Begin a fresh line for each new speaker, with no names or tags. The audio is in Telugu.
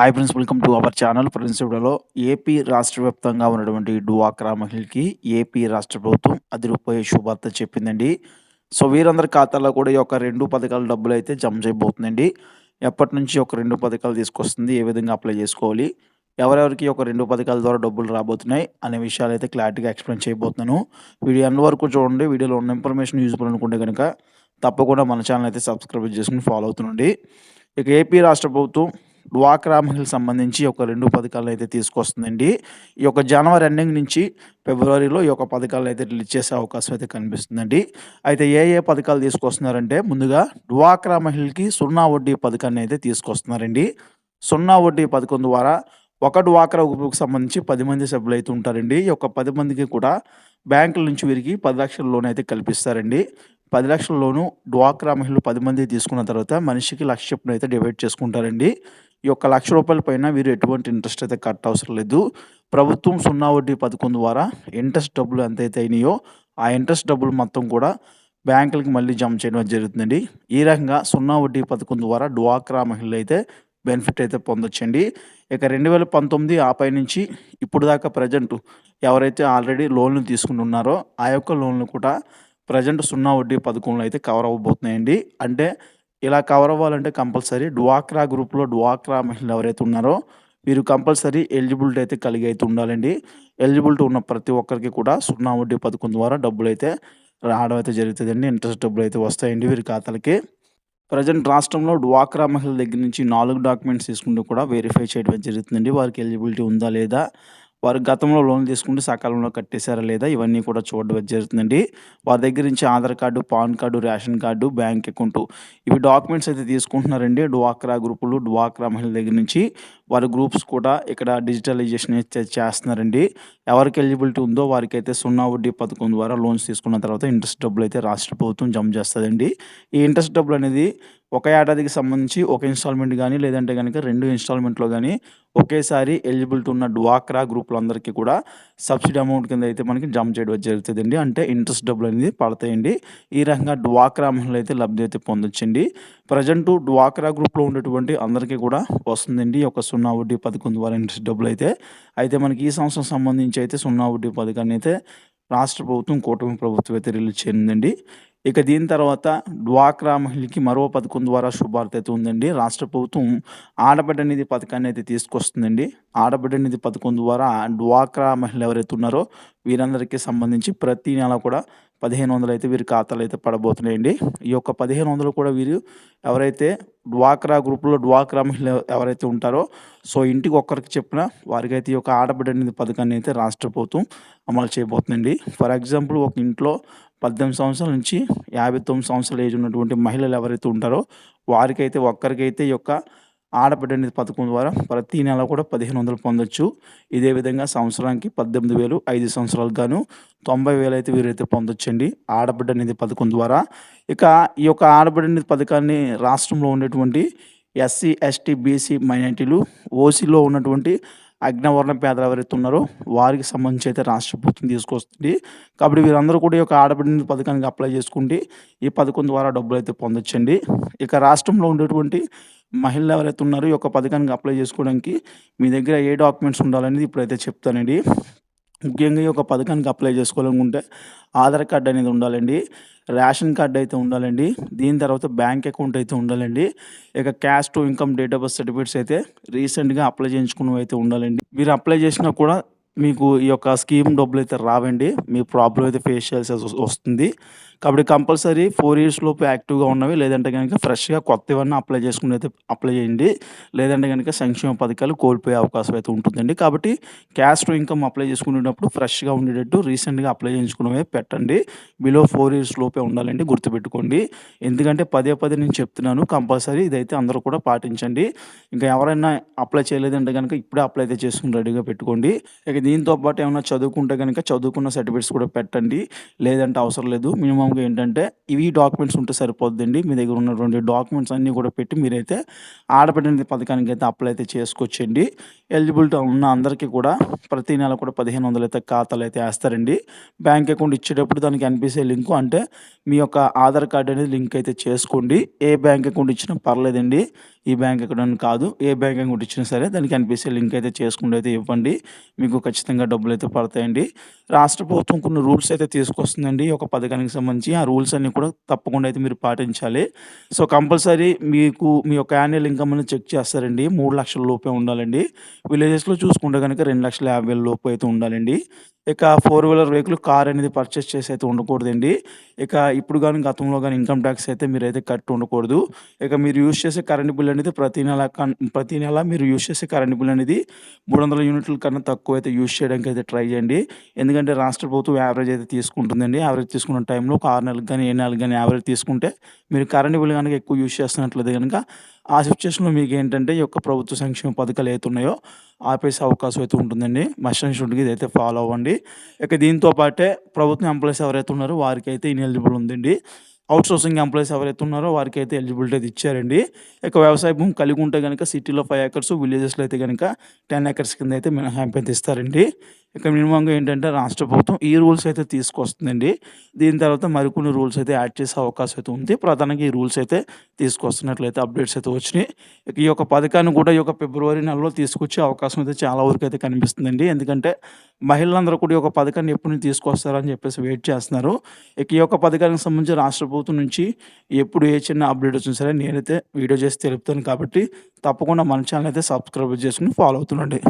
Hi friends welcome to our channel friends వీడియోలో ఏపీ రాష్ట్ర వ్యాప్తంగా ఉన్నటువంటి డువాక్రా మహిళకి ఏపీ రాష్ట్ర ప్రభుత్వం అదిరిపోయే శుభార్త చెప్పిందండి. సో వీరందరి ఖాతాలో కూడా ఈ యొక్క రెండు పథకాల డబ్బులు అయితే జమ చేయబోతుందండి. ఎప్పటి నుంచి ఒక రెండు పథకాలు తీసుకొస్తుంది ఏ విధంగా అప్లై చేసుకోవాలి ఎవరెవరికి ఒక రెండు పథకాల ద్వారా డబ్బులు రాబోతున్నాయి అనే విషయాలు అయితే క్లారిటీగా ఎక్స్ప్లెయిన్ చేయబోతున్నాను. వీడియో అన్ని వరకు చూడండి. వీడియోలో ఉన్న ఇన్ఫర్మేషన్ యూజ్ఫుల్ అనుకుంటే కనుక తప్పకుండా మన ఛానల్ అయితే సబ్స్క్రైబ్ చేసుకుని ఫాలో అవుతుండండి. ఇక ఏపీ రాష్ట్ర ప్రభుత్వం డ్వాక్రా మహిళలకు సంబంధించి ఒక రెండు పథకాలు అయితే తీసుకొస్తుందండి. ఈ యొక్క జనవరి ఎండింగ్ నుంచి ఫిబ్రవరిలో ఈ యొక్క పథకాలు అయితే రిలీజ్ చేసే అవకాశం అయితే కనిపిస్తుందండి. అయితే ఏ ఏ పథకాలు తీసుకొస్తున్నారంటే ముందుగా డ్వాక్రా మహిళలకి సున్నా వడ్డీ పథకాన్ని అయితే తీసుకొస్తున్నారండి. సున్నా వడ్డీ పథకం ద్వారా ఒక డ్వాక్రా గ్రూప్కి సంబంధించి పది మంది సభ్యులు అయితే ఉంటారండి. ఈ యొక్క పది మందికి కూడా బ్యాంకుల నుంచి వీరికి పది లక్షల లోన్ అయితే కల్పిస్తారండి. పది లక్షల లోను డ్వాక్రా మహిళలు పది మంది తీసుకున్న తర్వాత మనిషికి లక్ష చొప్పున అయితే డివైడ్ చేసుకుంటారండి. ఈ యొక్క లక్ష రూపాయల పైన వీరు ఎటువంటి ఇంట్రెస్ట్ అయితే కట్ అవసరం లేదు. ప్రభుత్వం సున్నా వడ్డీ పథకం ద్వారా ఇంట్రెస్ట్ డబ్బులు ఎంతైతే అయినాయో ఆ ఇంట్రెస్ట్ డబ్బులు మొత్తం కూడా బ్యాంకులకి మళ్ళీ జమ చేయడం జరుగుతుందండి. ఈ రకంగా సున్నా వడ్డీ పథకం ద్వారా డ్వాక్రా మహిళలు అయితే బెనిఫిట్ అయితే పొందొచ్చండి. ఇక రెండు వేల పంతొమ్మిది ఆ పై నుంచి ఇప్పుడు దాకా ప్రజెంట్ ఎవరైతే ఆల్రెడీ లోన్లు తీసుకుని ఉన్నారో ఆ యొక్క లోన్లు కూడా ప్రజెంట్ సున్నా వడ్డీ పథకంలో అయితే కవర్ అవ్వబోతున్నాయండి. అంటే ఇలా కవర్ అవ్వాలంటే కంపల్సరీ డ్వాక్రా గ్రూప్లో డ్వాక్రా మహిళలు ఎవరైతే ఉన్నారో వీరు కంపల్సరీ ఎలిజిబిలిటీ అయితే కలిగి అయితే ఉండాలండి. ఎలిజిబిలిటీ ఉన్న ప్రతి ఒక్కరికి కూడా సున్నా వడ్డీ పథకం ద్వారా డబ్బులు అయితే రావడం అయితే జరుగుతుందండి. ఇంట్రెస్ట్ డబ్బులు అయితే వస్తాయండి వీరి ఖాతాలకి. ప్రజెంట్ రాష్ట్రంలో డ్వాక్రా మహిళల దగ్గర నుంచి నాలుగు డాక్యుమెంట్స్ తీసుకుంటూ కూడా వెరిఫై చేయడం జరుగుతుందండి. వారికి ఎలిజిబిలిటీ ఉందా లేదా వారు గతంలో లోన్ తీసుకుంటే సకాలంలో కట్టేశారా లేదా ఇవన్నీ కూడా చూడడం జరుగుతుందండి. వారి దగ్గర నుంచి Aadhaar card PAN card ration card bank account ఇవి డాక్యుమెంట్స్ అయితే తీసుకుంటున్నారండి. డ్వాక్రా గ్రూపులు డ్వాక్రా మహిళల దగ్గర నుంచి వారి గ్రూప్స్ కూడా ఇక్కడ డిజిటలైజేషన్ అయితే చేస్తున్నారండి. ఎవరికి ఎలిజిబిలిటీ ఉందో వారికి అయితే సున్నా వడ్డీ పథకం ద్వారా లోన్స్ తీసుకున్న తర్వాత ఇంట్రెస్ట్ డబ్బులు అయితే రాష్ట్ర ప్రభుత్వం జమ చేస్తుందండి. ఈ ఇంట్రెస్ట్ డబ్బులు అనేది ఒక ఏడాదికి సంబంధించి ఒక ఇన్స్టాల్మెంట్ కానీ లేదంటే కనుక రెండు ఇన్స్టాల్మెంట్లో కానీ ఒకేసారి ఎలిజిబిలిటీ ఉన్న డ్వాక్రా గ్రూపులందరికీ కూడా సబ్సిడీ అమౌంట్ కింద అయితే మనకి జమ చేయడం జరుగుతుందండి. అంటే ఇంట్రెస్ట్ డబ్బులు అనేది పడతాయండి. ఈ రకంగా డ్వాక్రా మహిళలు అయితే లబ్ధి అయితే పొందొచ్చండి. ప్రజెంట్ డ్వాక్రా గ్రూప్లో ఉండేటువంటి అందరికీ కూడా వస్తుందండి. ఒక సున్నా వడ్డీ పథకం ద్వారా ఇంట్రెస్ట్ డబ్బులు అయితే. అయితే మనకి ఈ సంవత్సరం సంబంధించి అయితే సున్నా వడ్డీ పథకాన్ని అయితే రాష్ట్ర ప్రభుత్వం కూటమి ప్రభుత్వం అయితే రిలీజ్ చేయనుందండి. ఇక దీని తర్వాత డ్వాక్రా మహిళకి మరో పథకం ద్వారా శుభార్త అయితే ఉందండి. రాష్ట్ర ప్రభుత్వం ఆడబిడ్డ నిధి పథకాన్ని అయితే తీసుకొస్తుందండి. ఆడబిడ్డ నిధి పథకం ద్వారా డ్వాక్రా మహిళలు ఎవరైతే ఉన్నారో వీరందరికీ సంబంధించి ప్రతి నెల కూడా పదిహేను వందలు అయితే వీరి ఖాతాలు అయితే పడబోతున్నాయండి. ఈ యొక్క పదిహేను వందలు కూడా వీరు ఎవరైతే డ్వాక్రా గ్రూప్లో డ్వాక్రా మహిళ ఎవరైతే ఉంటారో సో ఇంటికి ఒక్కరికి చెప్పిన వారికైతే ఈ యొక్క ఆడబిడ్డ నిధి పథకాన్ని అయితే రాష్ట్ర ప్రభుత్వం అమలు చేయబోతుందండి. ఫర్ ఎగ్జాంపుల్ ఒక ఇంట్లో పద్దెనిమిది సంవత్సరాల నుంచి యాభై తొమ్మిది సంవత్సరాల ఏజ్ ఉన్నటువంటి మహిళలు ఎవరైతే ఉంటారో వారికైతే ఒక్కరికైతే ఈ యొక్క ఆడబిడ్డ నిధి పథకం ద్వారా ప్రతి నెల కూడా పదిహేను వందలు పొందొచ్చు. ఇదే విధంగా సంవత్సరానికి పద్దెనిమిది వేలు ఐదు సంవత్సరాలకు గాను తొంభై వేలు అయితే వీరైతే పొందొచ్చండి ఆడబిడ్డ నిధి పథకం ద్వారా. ఇక ఈ యొక్క ఆడబిడ్డ నిధి పథకాన్ని రాష్ట్రంలో ఉండేటువంటి ఎస్సీ ఎస్టీ బీసీ మైనార్టీలు ఓసీలో ఉన్నటువంటి అగ్నవర్ణ పేదలు ఎవరైతే ఉన్నారో వారికి సంబంధించి అయితే రాష్ట్ర ప్రభుత్వం తీసుకొస్తుంది. కాబట్టి వీరందరూ కూడా ఈ యొక్క ఆడబిడ్డ పథకానికి అప్లై చేసుకుంటే ఈ పథకం ద్వారా డబ్బులు అయితే పొందొచ్చండి. ఇక రాష్ట్రంలో ఉండేటువంటి మహిళలు ఎవరైతే ఉన్నారో ఈ యొక్క పథకానికి అప్లై చేసుకోవడానికి మీ దగ్గర ఏ డాక్యుమెంట్స్ ఉండాలనేది ఇప్పుడైతే చెప్తానండి. ముఖ్యంగా ఈ యొక్క పథకానికి అప్లై చేసుకోవాలనుకుంటే ఆధార్ కార్డ్ అనేది ఉండాలండి రేషన్ కార్డ్ అయితే ఉండాలండి దీని తర్వాత బ్యాంక్ అకౌంట్ అయితే ఉండాలండి ఇక caste income date of birth certificates అయితే రీసెంట్గా అప్లై చేయించుకున్నవి అయితే ఉండాలండి. మీరు అప్లై చేసినా కూడా మీకు ఈ యొక్క స్కీమ్ డబ్బులు అయితే రావండి మీ ప్రాబ్లం అయితే ఫేస్ చేయాల్సి వస్తుంది. కాబట్టి కంపల్సరీ ఫోర్ ఇయర్స్ లోపు యాక్టివ్గా ఉన్నవి లేదంటే కనుక ఫ్రెష్గా కొత్తవన్నీ అప్లై చేసుకుని అయితే అప్లై చేయండి. లేదంటే కనుక సంక్షేమ పథకాలు కోల్పోయే అవకాశం అయితే ఉంటుందండి. కాబట్టి క్యాష్ టు ఇన్కమ్ అప్లై చేసుకునేటప్పుడు ఫ్రెష్గా ఉండేటట్టు రీసెంట్గా అప్లై చేయించుకునేవే పెట్టండి. బిలో ఫోర్ ఇయర్స్ లోపే ఉండాలండి గుర్తుపెట్టుకోండి. ఎందుకంటే పదే పదే నేను చెప్తున్నాను కంపల్సరీ ఇదైతే అందరూ కూడా పాటించండి. ఇంకా ఎవరైనా అప్లై చేయలేదంటే కనుక ఇప్పుడే అప్లై అయితే చేసుకుని రెడీగా పెట్టుకోండి. ఇక దీంతో పాటు ఏమైనా చదువుకుంటే కనుక చదువుకున్న సర్టిఫికేట్స్ కూడా పెట్టండి. లేదంటే అవసరం లేదు. మినిమం మినిమమ్‌గా ఏంటంటే ఇవి డాక్యుమెంట్స్ ఉంటే సరిపోద్దండి. మీ దగ్గర ఉన్నటువంటి డాక్యుమెంట్స్ అన్నీ కూడా పెట్టి మీరైతే ఆడబిడ్డ అయితే అప్లై అయితే చేసుకోవచ్చండి. ఎలిజిబిలిటీ ఉన్న అందరికీ కూడా ప్రతి నెల కూడా 1500 అయితే ఖాతాలైతే వేస్తారండి బ్యాంక్ అకౌంట్ ఇచ్చేటప్పుడు దానికి ఎన్‌పిసిఐ లింకు అంటే మీ యొక్క ఆధార్ కార్డ్ అనేది లింక్ అయితే చేసుకోండి. ఏ బ్యాంక్ అకౌంట్ ఇచ్చినా పర్లేదండి. ఈ బ్యాంక్ అకౌంట్ అని కాదు. ఏ బ్యాంక్ అకౌంట్ ఇచ్చినా సరే దానికి ఎన్‌పిసిఐ లింక్ అయితే చేసుకుంటూ అయితే ఇవ్వండి. మీకు ఖచ్చితంగా డబ్బులు అయితే పడతాయండి. రాష్ట్ర ప్రభుత్వం కొన్ని రూల్స్ అయితే తీసుకొస్తుందండి. ఈ యొక్క పథకానికి సంబంధించి ఆ రూల్స్ అన్నీ కూడా తప్పకుండా అయితే మీరు పాటించాలి. సో, కంపల్సరీ మీకు మీ యొక్క యాన్యువల్ ఇన్‌కమ్ అనేది చెక్ చేస్తారండి. మూడు లక్షల లోపే ఉండాలండి. విలేజెస్‌లో చూసుకుంటే కనుక రెండు లక్షల యాభై వేల లోపు అయితే ఉండాలండి. ఇక ఫోర్ వీలర్ వెహికల్ కార్ అనేది పర్చేస్ చేసి అయితే ఉండకూడదండి. ఇక ఇప్పుడు కానీ గతంలో కానీ ఇన్‌కమ్ ట్యాక్స్ అయితే మీరైతే కట్టి ఉండకూడదు. ఇక మీరు యూజ్ చేసే కరెంట్ బిల్ అనేది ప్రతి నెల కన్ ప్రతి నెల మీరు యూజ్ చేసే కరెంట్ బిల్ అనేది 300 యూనిట్ల కన్నా తక్కువ అయితే యూజ్ చేయడానికి అయితే ట్రై చేయండి. ఎందుకంటే రాష్ట్ర ప్రభుత్వం యావరేజ్ అయితే తీసుకుంటుందండి. యావరేజ్ తీసుకున్న టైంలో ఒక ఆరు నెలలకు కానీ ఏ నెలలకు కానీ యావరేజ్ తీసుకుంటే మీరు కరెంట్ బిల్ కనుక ఎక్కువ యూజ్ చేస్తున్నట్లయితే కనుక ఆ సిచ్యువేషన్లో మీకు ఏంటంటే ఈ యొక్క ప్రభుత్వ సంక్షేమ పథకాలు ఏతున్నాయో ఉన్నాయో ఆపేసే అవకాశం అయితే ఉంటుందండి. మస్ట్ అండ్ షుడ్‌గా ఇదైతే ఫాలో అవ్వండి. ఇక దీంతో పాటే ప్రభుత్వం ఎంప్లాయీస్ ఎవరైతే ఉన్నారో వారికైతే ఇన్ఎలిజిబుల్ ఉందండి. అవుట్ సోర్సింగ్ ఎంప్లాయీస్ ఎవరైతే ఉన్నారో వారికి అయితే ఎలిజిబిలిటీ అయితే ఇచ్చారండి. ఇక వ్యవసాయ భూమి కలిగి ఉంటే గనుక సిటీలో ఫైవ్ ఏకర్స్ విలేజెస్‌లో అయితే కనుక టెన్ ఏకర్స్ కింద అయితే మినహాయింపు అయితే ఇస్తారండి. ఇక మినిమంగా ఏంటంటే రాష్ట్ర ప్రభుత్వం ఈ రూల్స్ అయితే తీసుకొస్తుందండి. దీని తర్వాత మరికొన్ని రూల్స్ అయితే యాడ్ చేసే అవకాశం అయితే ఉంది. ప్రధానంగా ఈ రూల్స్ అయితే తీసుకొస్తున్నట్లయితే అప్డేట్స్ అయితే వచ్చినాయి. ఇక ఈ యొక్క పథకాన్ని కూడా ఈ యొక్క ఫిబ్రవరి నెలలో తీసుకొచ్చే అవకాశం అయితే చాలా వరకు అయితే కనిపిస్తుందండి. ఎందుకంటే మహిళలందరూ కూడా ఈ యొక్క పథకాన్ని ఎప్పుడు తీసుకొస్తారని చెప్పేసి వెయిట్ చేస్తున్నారు. ఇక ఈ యొక్క పథకానికి సంబంధించి రాష్ట్ర ప్రభుత్వం నుంచి ఎప్పుడు ఏ చిన్న అప్డేట్ వచ్చినా సరే నేనైతే వీడియో చేసి తెలుపుతాను కాబట్టి తప్పకుండా మన ఛానల్ అయితే సబ్స్క్రైబ్ చేసుకుని ఫాలో అవుతుండండి.